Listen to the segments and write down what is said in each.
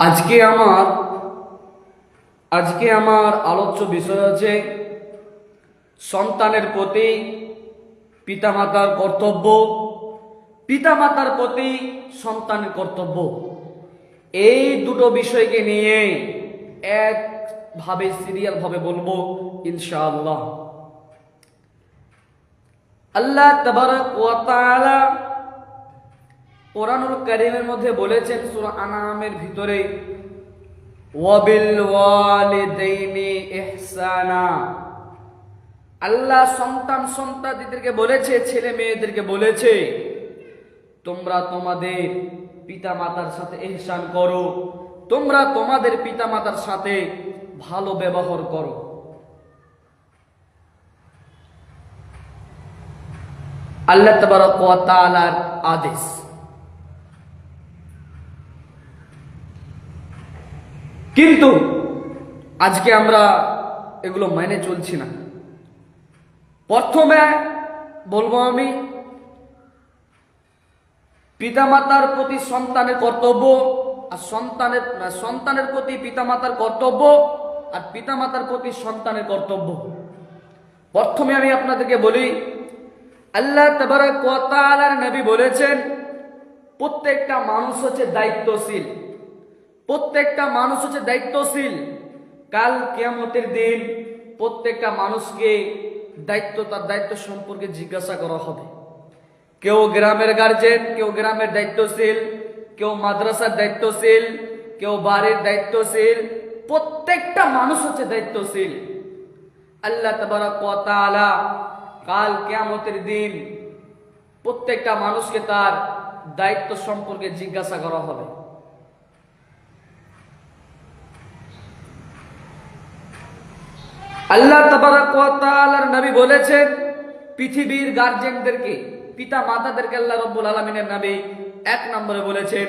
আজকে আমার আজকে আমার আলোচ্য বিষয় আছে সন্তানের প্রতি পিতামাতার কর্তব্য। পিতামাতার প্রতি সন্তানের কর্তব্য। এই দুটো বিষয়কে নিয়ে একভাবে সিরিয়াল ভাবে বলব, ইনশাআল্লাহ। আল্লাহ তাবারক ওয়া তাআলা কোরআনুল কারীমের মধ্যে বলেছেন সূরা আনামের ভিতরে আল্লাহ সন্তান সন্তানদেরকে বলেছে, ছেলে মেয়েদেরকে বলেছে, তোমরা তোমাদের পিতা মাতার সাথে এহসান করো, তোমরা তোমাদের পিতা মাতার সাথে ভালো ব্যবহার করো। আল্লাহ তাবারক আদেশ। কিন্তু আজকে আমরা এগুলো মেনে চলছি না। প্রথমে বলব আমি, পিতামাতার প্রতি সন্তানের কর্তব্য আর সন্তানের সন্তানের প্রতি পিতামাতার কর্তব্য আর পিতামাতার প্রতি সন্তানের কর্তব্য। প্রথমে আমি আপনাদেরকে বলি, আল্লাহ তাবারাক নবী বলেছেন, প্রত্যেকটা মানুষ হচ্ছে দায়িত্বশীল। প্রত্যেকটা মানুষ হচ্ছে দায়িত্বশীল। কাল কেয়ামতের দিন প্রত্যেকটা মানুষকে দায়িত্ব, তার দায়িত্ব সম্পর্কে জিজ্ঞাসা করা হবে। কেউ গ্রামের গার্জেন কেউ গ্রামের দায়িত্বশীল, কেউ মাদ্রাসার দায়িত্বশীল, কেউ বাড়ির দায়িত্বশীল, প্রত্যেকটা মানুষ হচ্ছে দায়িত্বশীল। আল্লাহ ওয়া কাল কেয়ামতের দিন প্রত্যেকটা মানুষকে তার দায়িত্ব সম্পর্কে জিজ্ঞাসা করা হবে। আল্লাহ নবী বলেছেন, পৃথিবীর গার্জেনদেরকে পিতা মাতাদেরকে আল্লাহ রাব্বুল আলামিনের নবী এক নম্বরে বলেছেন,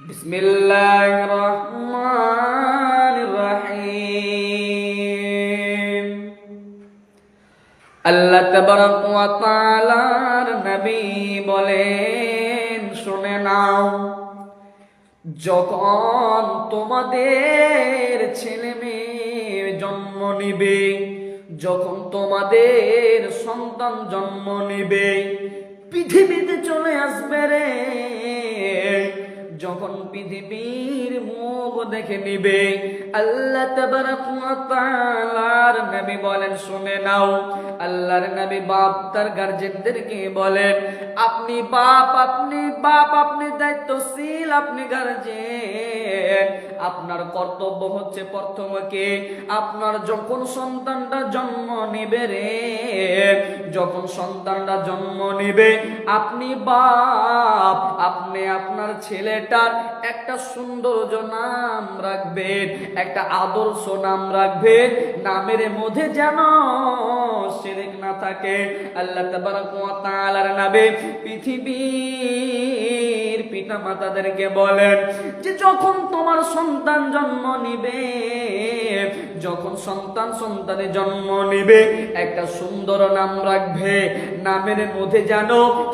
বিসমিল্লাহির রহমানির রহিম। আল্লাহ ওয়া নবী বলেন, শুনে নাও, যখন তোমাদের ছেলে মেয়ে জন্ম নিবে, যখন তোমাদের সন্তান জন্ম নিবে, পৃথিবীতে চলে আসবে রে। যখন পৃথিবীর মুখ দেখে নিবে, আল্লাহ তাআলার নবী বলেন, শুনে নাও, আল্লাহর নবী বাপ তার গার্জেনদেরকে বলেন, আপনি বাপ আপনি বাপ, আপনি দায়িত্বশীল, আপনি গার্জেন। আপনার কর্তব্য হচ্ছে প্রথমকে আপনার যখন সন্তানটা জন্ম নিবে রে, যখন সন্তানটা জন্ম নিবে, আপনি বাপ, আপনি আপনার ছেলেটার একটা সৌন্দর্য নাম রাখবেন, একটা আদর্শ নাম রাখবেন, নামের মধ্যে যেন শিরক না থাকে। আল্লাহ তাবারাক ওয়া তাআলার নামে পৃথিবীর পিতা মাতাদেরকে বলেন যে যখন তোমার সন্তান জন্ম নিবে, যখন সন্তান সন্তানের জন্ম নিবে, একটা সুন্দর নাম রাখবে। নামের মধ্যে যেন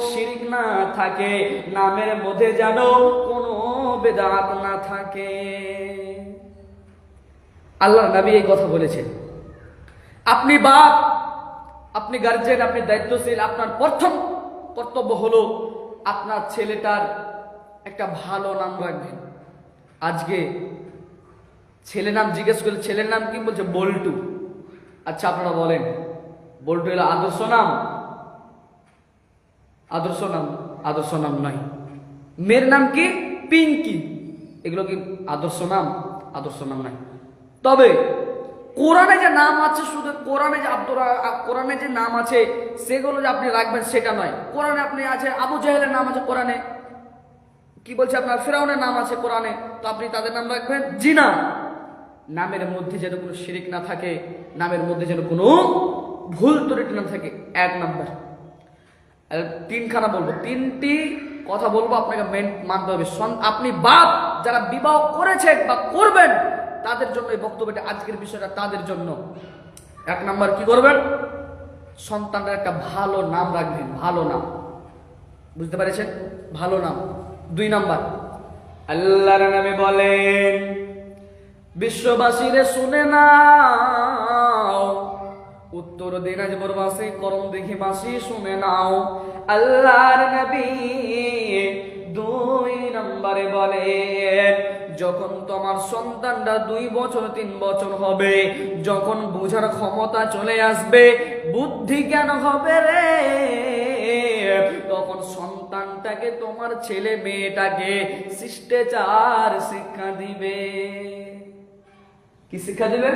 শিরিক না থাকে, নামের মধ্যে যেন কোনো বেদাত না থাকে। আল্লাহ নবী এই কথা বলেছেন। আপনি বাপ, আপনি গার্জেন আপনি দায়িত্বশীল, আপনার প্রথম কর্তব্য হলো আপনার ছেলেটার একটা ভালো নাম রাখবেন। আজকে ছেলে নাম জিজ্ঞেস করলে, ছেলের নাম কি বলছে? বল্টু। আচ্ছা আপনারা বলেন। বল্টু এলো আদর্শ নাম? আদর্শ নাম আদর্শ নাম নয়। মেয়ের নাম কি? পিঙ্কি। এগুলো কি আদর্শ নাম? আদর্শ নাম নয়। তবে, কোরআনে যে নাম আছে, শুধু কোরআনে যে আব্দুর কোরআনে যে নাম আছে, সেগুলো যে আপনি রাখবেন, সেটা নয়। কোরআনে আপনি আছে, আবু জাহেলের নাম আছে কোরআনে। কি বলছে আপনার? ফেরাউনের নাম আছে কোরআনে। তো আপনি তাদের নাম রাখবেন? জি না নামের মধ্যে যেন কোনো শিরিক না থাকে, নামের মধ্যে যেন কোনো ভুল ত্রুটি না থাকে। এক নাম্বার। তিনখানা বলব। তিনটি কথা বলব, আপনাকে মেন মানতে হবে। আপনি বাপ, যারা বিবাহ করেছেন বা করবেন, তাদের জন্য এই বক্তব্যটা আজকের বিষয়টা তাদের জন্য। এক নাম্বার কি করবেন? সন্তানের একটা ভালো নাম রাখবেন। ভালো নাম। বুঝতে পেরেছেন? ভালো নাম। দুই নাম্বার। আল্লাহর নামে বলেন, বিশ্ববাসীরে শুনে নাও। উত্তর দিনাজপুর বাসী, করম দেখি বাসী শুনে নাও। আল্লাহর নবী দুই নম্বরে বলেন, যখন তোমার সন্তানটা দুই বছর, তিন বছর হবে, যখন বোঝার ক্ষমতা চলে আসবে, বুদ্ধি জ্ঞান হবে রে, তখন সন্তানটাকে তোমার ছেলে মেয়েটাকে শিষ্টাচার শিক্ষা দিবে। কি শিক্ষা দিবে?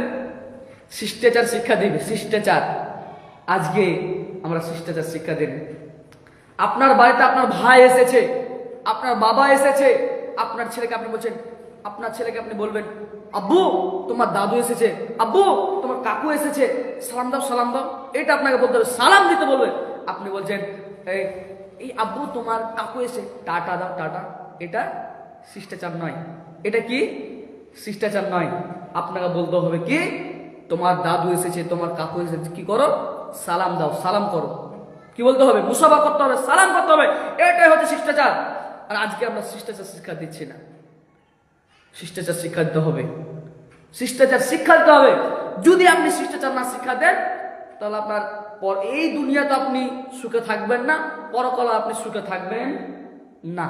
শিষ্টাচার শিক্ষা দিবে, শিষ্টাচার। আজকে আমরা শিষ্টাচার শিক্ষা দেব। আপনার বাড়িতে আপনার ভাই এসেছে, আপনার বাবা এসেছে, আপনার ছেলেকে আপনি বলছেন, আপনার ছেলেকে আপনি বলবেন, আব্বু, তোমার দাদু এসেছে, আব্বু, তোমার কাকু এসেছে, সালাম দাও সালাম দাও। এটা আপনাকে বলতে হবে, সালাম দিতে বলবে আপনি বলছেন, এই এই আব্বু তোমার কাকু এসে, টাটা দাও, টাটা। এটা শিষ্টাচার নয়। এটা কি? শিষ্টাচার নয়। আপনাকে বলতে হবে কি? তোমার দাদু এসেছে, তোমার কাকু এসেছে, কি করো? সালাম দাও, সালাম করো। কি বলতে হবে? মুসাফা করতে হবে, সালাম করতে হবে। এটাই হচ্ছে শিষ্টাচার। আর আজকে আমরা শিষ্টাচার শিক্ষা দিচ্ছি না। শিষ্টাচার শিক্ষা দিতে হবে। শিষ্টাচার শিক্ষা দিতে হবে। যদি আপনি শিষ্টাচার না শিক্ষা দেন, তাহলে আপনার পর এই দুনিয়াতে আপনি সুখে থাকবেন না, পরকালে আপনি সুখে থাকবেন না।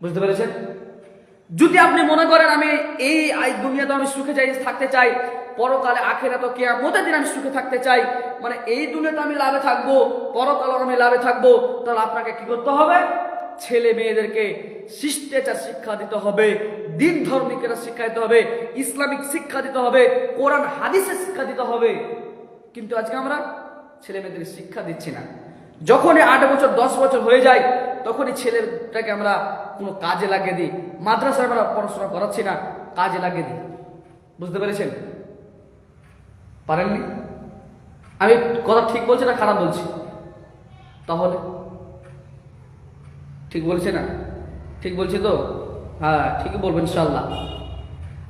বুঝতে পেরেছেন? যদি আপনি মনে করেন আমি এই দুনিয়াতে আমি সুখে চাই থাকতে চাই, পরকালে আখেরা তো কেয়া মতে দিন আমি সুখে থাকতে চাই মানে এই দুনিয়াতে আমি লাভে থাকব পরকালে আমি লাভে থাকব, তাহলে আপনাকে কি করতে হবে? ছেলে মেয়েদেরকে শিষ্টাচার শিক্ষা দিতে হবে, দিন ধর্মিকেরা শিক্ষা দিতে হবে, ইসলামিক শিক্ষা দিতে হবে, কোরআন, হাদিসের শিক্ষা দিতে হবে। কিন্তু আজকে আমরা ছেলে মেয়েদের শিক্ষা দিচ্ছি না। যখনই আট বছর, দশ বছর হয়ে যায়, তখনই ছেলেটাকে আমরা কোনো কাজে লাগিয়ে দিই। মাদ্রাসায় আমরা পড়াশোনা করাচ্ছি না, কাজে লাগিয়ে দিই। বুঝতে পেরেছেন? পারেননি? আমি কথা ঠিক বলছি না, খারাপ বলছি? তাহলে? ঠিক বলছে না? ঠিক বলছি তো? হ্যাঁ ঠিকই বলবেন ইনশাল্লাহ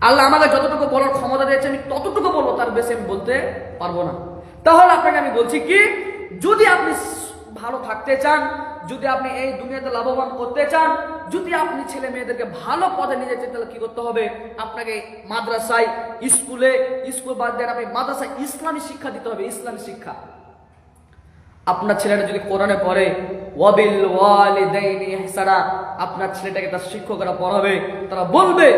আল্লাহ আমাকে যতটুকু বলার ক্ষমতা দিয়েছে, আমি ততটুকু বলব, তার বেশি আমি বলতে পারব না। তাহলে আপনাকে আমি বলছি কি, যদি আপনি ভালো থাকতে চান, যদি আপনি এই দুনিয়াতে লাভবান করতে চান, যদি আপনি ছেলে মেয়েদেরকে ভালো পদে নিয়ে যেতে তাহলে কি করতে হবে? আপনাকে মাদ্রাসায়, স্কুলে, স্কুল বাদ দেন আপনি মাদ্রাসায় ইসলামী শিক্ষা দিতে হবে, ইসলামী শিক্ষা। আপনার ছেলেটা যদি কোরআনে পড়ে, ওয়াবিল ওয়ালিদাইনি ইহসানা, আপনার ছেলেটাকে তার শিক্ষকরা পড়াবে, তারা বলবে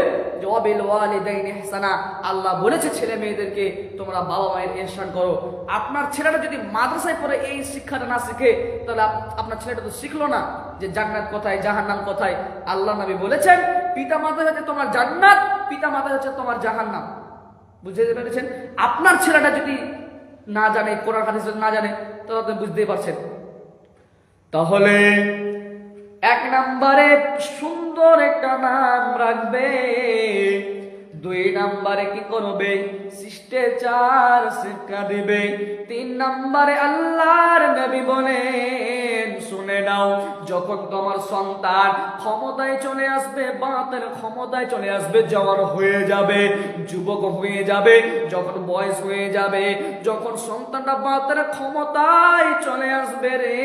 আল্লাহ বলেছে ছেলে মেয়েদেরকে তোমরা বাবা মায়ের ইহসান করো। আপনার ছেলেটা যদি মাদ্রাসায় পড়ে এই শিক্ষাটা না শিখে, তাহলে আপনার ছেলেটা তো শিখলো না যে জান্নাত কোথায়, জাহান্নাম কোথায়। আল্লাহ নবী বলেছেন, পিতা মাতা হচ্ছে তোমার জান্নাত, পিতা মাতা হচ্ছে তোমার জাহান্নাম। বুঝতে পেরেছেন? আপনার ছেলেটা যদি না জানে, কোরআন হাদিস না জানে, তাহলে আপনি বুঝতেই পারছেন। তাহলে এক নম্বরে সুন্দর একটা নাম রাখবে। দুই নম্বরে কি করবে? শিষ্টাচার শিক্ষা দিবে। তিন নম্বরে আল্লাহর নবী বলেন শুনে নাও, যখন তোমার সন্তান ক্ষমতায় চলে আসবে, বাতের ক্ষমতায় চলে আসবে, জওয়ান হয়ে যাবে, যুবক হয়ে যাবে, যখন বয়স হয়ে যাবে, যখন সন্তানটা বাতের ক্ষমতায় চলে আসবে রে,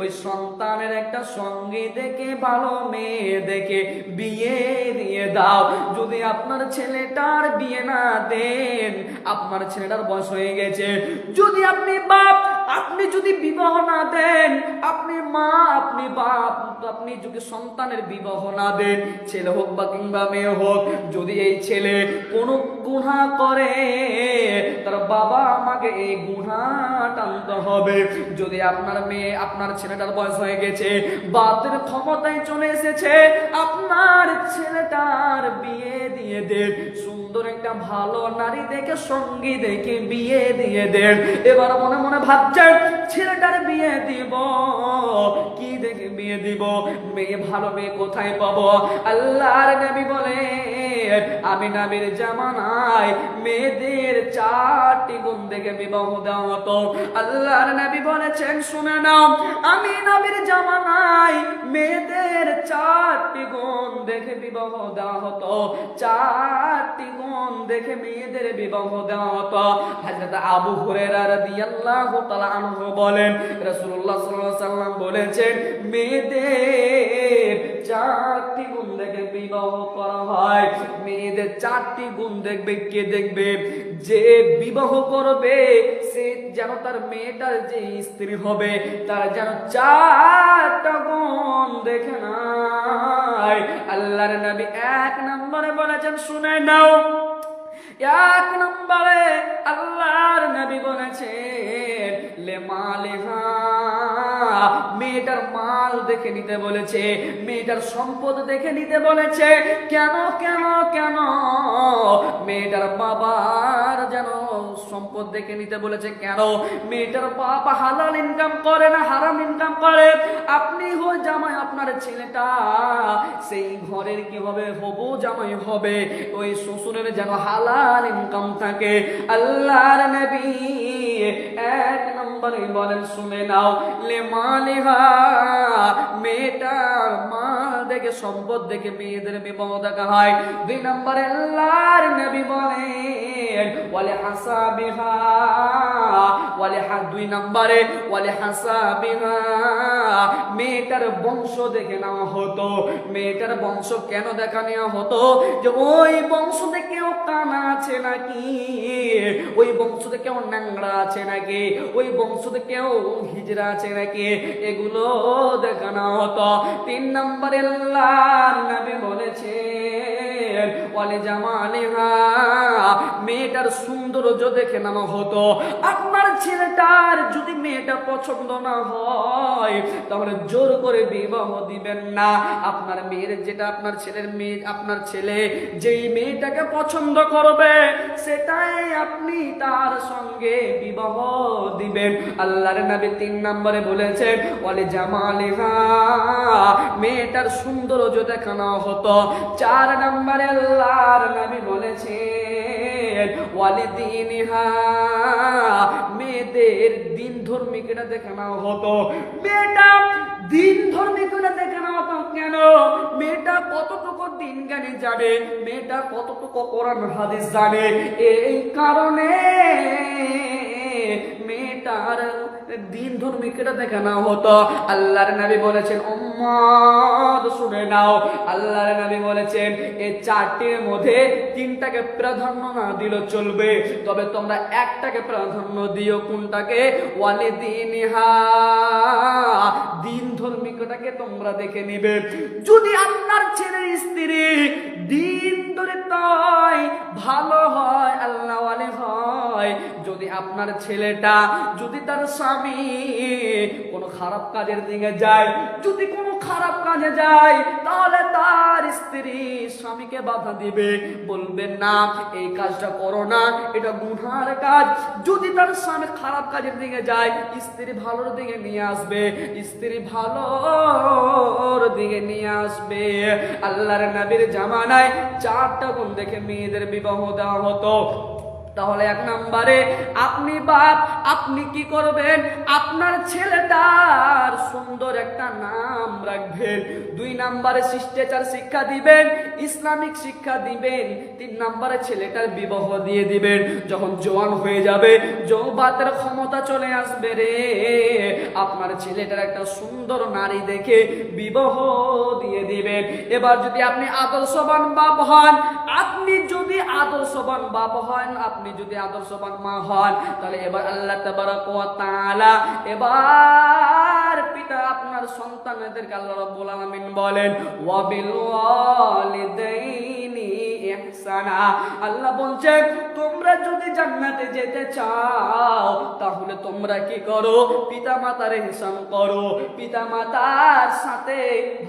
ওই সন্তানের একটা সঙ্গী দেখে, ভালো মেয়ে দেখে বিয়ে দিয়ে দাও। যদি আপনার ছেলেটার বিয়ে না দেন, আপনার ছেলেটার বয়স হয়ে গেছে, যদি আপনি বাপ আপনি যদি বিবাহ না দেন, আপনি মা, আপনি বাপ, আপনি যদি সন্তানের বিবাহ না দেন, ছেলে হোক বা কিংবা মেয়ে হোক, যদি এই ছেলে কোনো গুণা করে, তার বাবা আমাকে এই গুণা টানতে হবে। যদি আপনার মেয়ে আপনার ছেলেটার বয়স হয়ে গেছে, বাপের ক্ষমতায় চলে এসেছে, আপনার ছেলেটার বিয়ে দিয়ে দেন। সুন্দর একটা ভালো নারী দেখে সঙ্গী দেখে বিয়ে দিয়ে দেন। এবার মনে মনে ভাবছেন, ছেলেটার বিয়ে দিব, কি দেখে বিয়ে দিব? মেয়ে, ভালো মেয়ে কোথায় পাবো? আল্লাহর নবী বলে আমি নাবির জামানায় মেয়েদের চারটি গুণ দেখে বিবাহ দেওয়া হতো। আল্লাহর নবী বলেছেন, শুনে নাও আমি নবীর জামানায় মেয়েদের চারটি গুণ দেখে বিবাহ দেওয়া হতো। চারটি গুণ দেখে মেয়েদের বিবাহ দেওয়া হতো। হযরত আবু হুরায়রা রাদিয়াল্লাহু তাআলা আনহু বলেন, রাসূলুল্লাহ সাল্লাল্লাহু আলাইহি সাল্লাম বলেছেন, মেয়েদের চারটি দেখে বিবাহ করা হয়। মেয়েদের চারটি গুণ দেখবে, কে দেখবে? যে বিবাহ করবে, সে যেন তার মেয়েটার যে স্ত্রী হবে, তার যেন চারটা গুণ দেখে নাই। আল্লাহর নবী এক নম্বরে বলেছেন, শুনে নাও। এক নম্বরে আল্লাহর নবী বলেছেন, লে মালিহা মেয়েটার মাল দেখে নিতে বলেছে, মেয়েটার সম্পদ দেখে নিতে বলেছে। কেন কেন কেন? মেয়েটার বাবার যেন সম্পদ দেখে নিতে বলেছে কেন? মেয়েটার বাবা হালাল ইনকাম করে না, হারাম ইনকাম করে। আপনি হয়ে জামাই, আপনার ছেলেটা সেই ঘরের কি হবে হবু জামাই হবে? ওই শ্বশুরের যেন হালাল ইনকাম থাকে। আল্লাহর নবী এক নম্বরে বলেন, শুনে নাও লে মালিহা মেয়েটার মাল দেখে, সম্পদ দেখে মেয়েদের বিবাহ দেখা হয়। দুই আল্লাহর নবী হাসাবিহা, ওয়ালে হা দুই নম্বরে, ওয়ালে হাসাবিহা, মেয়েটার বংশ দেখে নেওয়া হতো। মেয়েটার বংশ কেন দেখা নেওয়া হতো? যে ওই বংশতে কেউ কানা আছে নাকি? ওই বংশতে কেউ ন্যাংরা আছে নাকি? ওই বংশতে কেউ হিজরা আছে নাকি? এগুলো দেখানো হতো। তিন নম্বরে আল্লাহর নবী বলেছেন ওয়ালে জামালিহা মেয়েটার সৌন্দর্য দেখে নামা হতো। আপনার ছেলেটার যদি মেয়েটা পছন্দ না হয়, তাহলে জোর করে বিবাহ দিবেন না। আপনার মেয়ের যেটা, আপনার ছেলের মেয়ে, আপনার ছেলে যেই মেয়েটাকে পছন্দ করবে, সেটাই আপনি তার সঙ্গে বিবাহ দিবেন। আল্লাহর নবী তিন নম্বরে বলেছেন ওয়ালে জামালিহা মেয়েটার সৌন্দর্য দেখানো হতো। চার নম্বরে আল্লাহর নবী বলেছেন ওয়ালে হা মেয়েদের দিন ধর্মিকটা দেখানো হতো। মেয়েটা দিন ধর্মিকটা দেখানো হতো কেন? মেয়েটা কতটুকু দিন জ্ঞানে জানে? মেয়েটা কতটুকু কোরআন হাদিস জানে? এই কারণে মেয়েটার দিন ধর্মিকটা দেখানো হতো। আল্লাহর নবী বলেছেন শুনে নাও। আল্লাহর নবী বলেছেন এই চারটির মধ্যে তিনটাকে প্রাধান্য না দিল চলবে। তবে তোমরা একটাকে প্রাধান্য দিও। কোনটাকে? ওয়ালে দিনহা দিন ধর্মিকটাকে তোমরা দেখে নিবে। যদি আপনার ছেলের স্ত্রী দিন ধরে তাই ভালো হয় আল্লাহ যদি আপনার ছেলেটা, যদি তার স্বামী কোনো খারাপ কাজের দিকে যায়, যদি কোনো খারাপ কাজে যায়, তাহলে তার স্ত্রী স্বামীকে বাধা দিবে। বলবেন না, এই কাজটা করো না, এটা গুনার কাজ। যদি তার স্বামী খারাপ কাজের দিকে যায়, স্ত্রী ভালোর দিকে নিয়ে আসবে, স্ত্রী ভালোর দিকে নিয়ে আসবে। আল্লাহর নবীর জামানায় চারটা গুণ দেখে মেয়েদের বিবাহ দেওয়া হতো। তাহলে এক নম্বরে, আপনি বাপ, আপনি কি করবেন? আপনার ছেলেটার সুন্দর একটা নাম রাখবেন। দুই নম্বরে শিষ্টাচার শিক্ষা দিবেন, ইসলামিক শিক্ষা দিবেন। তিন নম্বরে ছেলেটার বিবাহ দিয়ে দিবেন। যখন জোয়ান হয়ে যাবে যৌবাতের ক্ষমতা চলে আসবে রে। আপনার ছেলেটার একটা সুন্দর নারী দেখে বিবাহ দিয়ে দিবেন। এবার যদি আপনি আদর্শবান বাপ হন, আপনি যদি আদর্শবান বাপ হন, আপনি যদি আদর্শবান মা হন, তাহলে এবার আল্লাহ তালা এবার পিতা আপনার সন্তানদেরকে আল্লাহ রব্বুল আলমিন বলেন, ওয়া বিল ওয়ালিদাইনি ইহসানা আল্লাহ বলছেন তোমরা যদি জান্নাতে যেতে চাও, তাহলে তোমরা কি করো? পিতা মাতার হিসাব করো। পিতা মাতার সাথে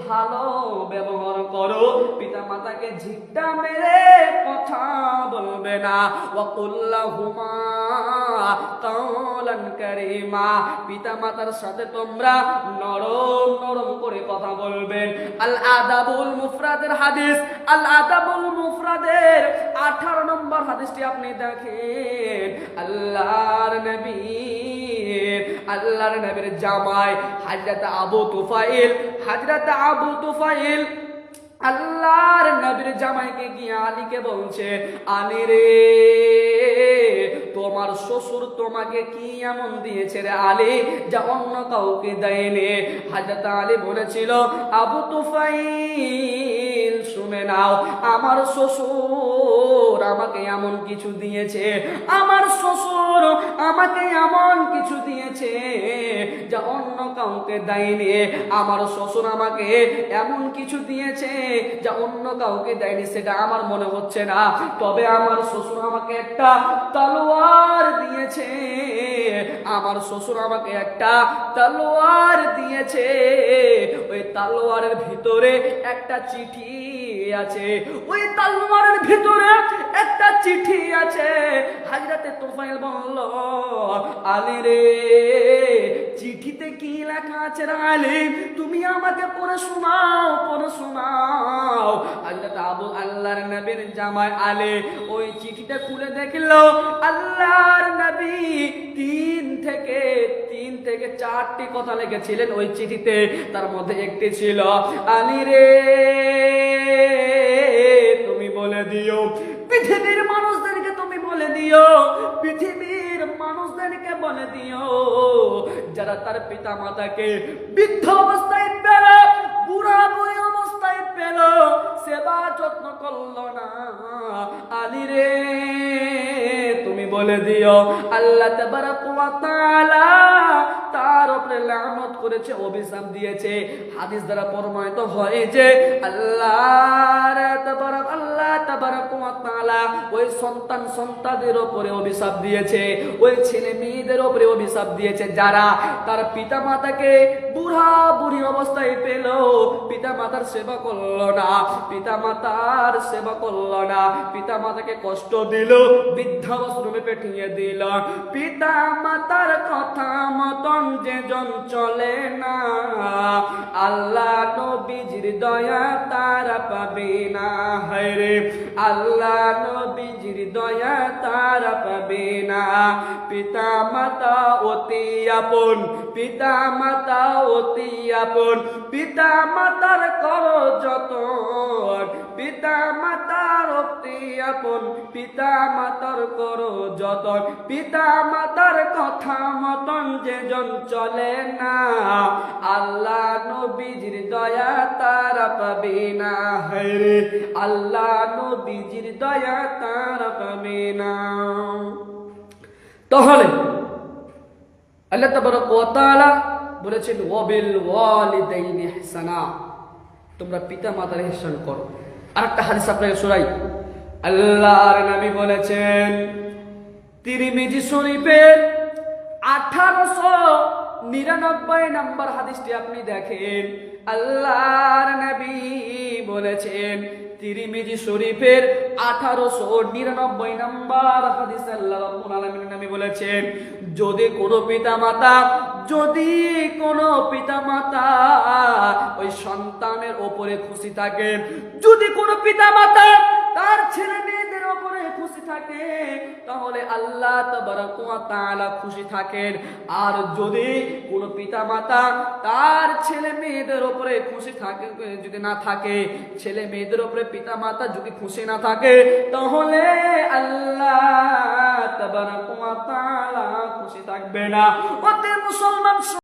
ভালো ব্যবহার করো। পিতা মাতাকে ঝিকটা মেরে কথা বলবে না। ওয়াকুল্লাহুমা কাওলান কারীমা। পিতা মাতার সাথে তোমরা নরম নরম করে কথা বলবেন আল আদাবুল মুফরাদের হাদিস। আল আদাবুল মুফরাদের 18 নম্বর হাদিসটি আপনি দেখেন। আল্লাহর নবী, আল্লাহর নবীর জামাই হযরত আবু তুফাইল হযরত আবু তুফাইল আল্লাহর নবীর জামাইকে গিয়ে আলীকে বলছে, আলী রে, তোমার শ্বশুর তোমাকে কি এমন দিয়েছে রে আলী, যা অন্য কাউকে দেয়নি? হাজরত আলী বলেছিল, আবু তুফাইল শুনে নাও, আমার শ্বশুর আমাকে এমন কিছু দিয়েছে, আমার শ্বশুর আমাকে এমন কিছু দিয়েছে যা অন্য কাউকে দেয়নি। আমার শ্বশুর আমাকে এমন কিছু দিয়েছে যা অন্য কাউকে দেয়নি, সেটা আমার মনে হচ্ছে না। তবে আমার শ্বশুর আমাকে একটা তলোয়ার দিয়েছে, আমার শ্বশুর আমাকে একটা তলোয়ার দিয়েছে। ওই তলোয়ারের ভিতরে একটা চিঠি আছে। ওই তলোয়ারের ভিতরে একটা চিঠি আছে। হাজরাতে তোফাইল বলল, আলী রে, চিঠিতে কি লেখা আছে আলী? তুমি আমাকে পড়ে শোনাও পড়ে শোনাও। হাজরাত আবু আল্লাহর নবীর জামাই আলী ওই চিঠিটা খুলে দেখল, আল্লাহর নবী তিন থেকে তিন থেকে চারটি কথা লিখেছিলেন ওই চিঠিতে। তার মধ্যে একটি ছিল, আলী রে বলে দিও। পৃথিবীর মানুষদেরকে তুমি বলে দিও। পৃথিবীর মানুষদেরকে বলে দিও। যারা তার পিতা মাতাকে বৃদ্ধ অবস্থায় পেল, বুড়া বুড়ি অবস্থায় পেল, সেবা যত্ন করল না। আলী রে, তুমি বলে দিও, আল্লাহ তাবারাক ওয়া তাআলা তার উপরে লানত করেছে, অভিশাপ দিয়েছে। হাদিস দ্বারা প্রমাণিত হয় যে আল্লাহ তাবারাক আল্লাহ তাবারাক ওয়া তাআলা ওই সন্তান সন্তানদের উপরে অভিশাপ দিয়েছে, ওই ছেলে মেয়েদের উপরে অভিশাপ দিয়েছে, যারা তার পিতা মাতাকে বুড়া বুড়ি অবস্থায় পেল। পিতা মাতার সেবা করল না পিতা মাতার সেবা করল না পিতা মাতাকে কষ্ট দিল বৃদ্ধাশ্রমে পেঠিয়ে দিল। পিতা মাতার কথা মতন যে জন চলে না। আল্লাহ নবীজির দয়া তারা পাবে না। হায়রে, আল্লাহ নবীজির দয়া তারা পাবে না। পিতা মাতা অতি আপন পিতা মাতা অতি আপন পিতা মাতার কর যতন। পিতা মাতার অতি আপন পিতা মাতার কর যতন পিতা মাতার কথা মতন যে জন চলে না। আল্লাহ নবীজির দয়া তারা পাবে না হরে আল্লাহ নবীজির দয়া তারা পাবে না। তাহলে আল্লাহ তাবারক ওয়া তাআলা বলেছেন, ওয়াবিল ওয়ালিদাইনি ইহসানা। তোমরা পিতা মাতার ইহসান করো। আরেকটা হাদিস আপনাকে শোনাই। আল্লাহর নবী বলেছেন, তিরিমিজি শরীফের আঠারোশো নিরানব্বই নম্বর হাদিসটি আপনি দেখেন। আল্লাহর নবী বলেছেন তিরিমিজি শরীফের আঠারোশো নিরানব্বই নম্বর হাদিস আল্লাহ রাব্বুল আলামিন নামে বলেছেন, যদি কোনো পিতা মাতা যদি কোনো পিতা মাতা ওই সন্তানের ওপরে খুশি থাকে, যদি কোনো পিতা মাতা তার ছেলে মেয়েদের ওপরে খুশি থাকে, তাহলে আল্লাহ খুশি থাকেন। আর যদি কোনো পিতা মাতা তার ছেলে মেয়েদের ওপরে খুশি থাকে, যদি না থাকে, ছেলে মেয়েদের ওপরে পিতা মাতা যদি খুশি না থাকে, তাহলে আল্লাহ তাআলা খুশি থাকবে না। মুসলমান